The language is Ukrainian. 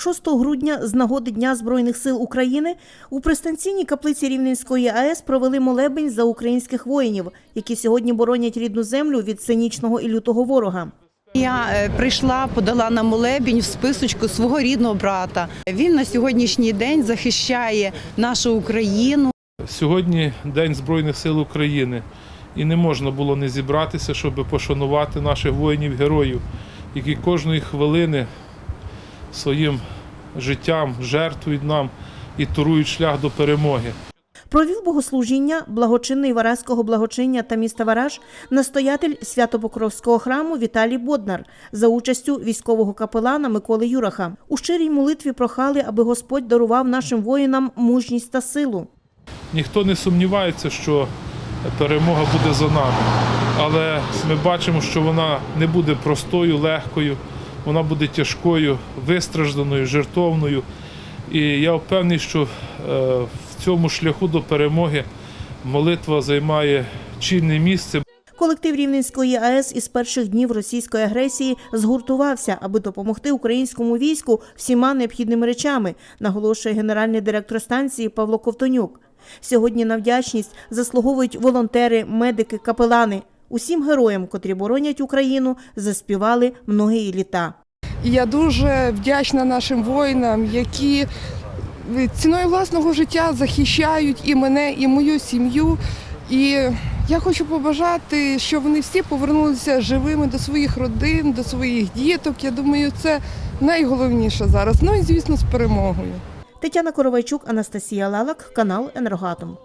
6 грудня з нагоди Дня Збройних сил України у пристанційній каплиці Рівненської АЕС провели молебень за українських воїнів, які сьогодні боронять рідну землю від цинічного і лютого ворога. Я е, прийшла, подала на молебінь в списочку свого рідного брата. Він на сьогоднішній день захищає нашу Україну. Сьогодні День Збройних сил України, і не можна було не зібратися, щоб пошанувати наших воїнів-героїв, які кожної хвилини своїм життям жертвують нам і турують шлях до перемоги. Провів богослужіння благочинний Варазького благочиння та міста Вараж настоятель Свято-Покровського храму Віталій Боднар за участю військового капелана Миколи Юраха. У щирій молитві прохали, аби Господь дарував нашим воїнам мужність та силу. Ніхто не сумнівається, що перемога буде за нами. Але ми бачимо, що вона не буде простою, легкою, вона буде тяжкою, вистражданою, жертовною. І я впевнений, що е, в цьому шляху до перемоги молитва займає чинне місце. Колектив Рівненської АЕС із перших днів російської агресії згуртувався, аби допомогти українському війську всіма необхідними речами, наголошує генеральний директор станції Павло Ковтонюк. Сьогодні на вдячність заслуговують волонтери, медики, капелани. Усім героям, котрі боронять Україну, заспівали многії літа. Я дуже вдячна нашим воїнам, які ціною власного життя захищають і мене, і мою сім'ю. І я хочу побажати, щоб вони всі повернулися живими до своїх родин, до своїх діток. Я думаю, це найголовніше зараз. Ну і звісно, з перемогою. Тетяна Коровайчук, Анастасія Лалак, канал Енергатом.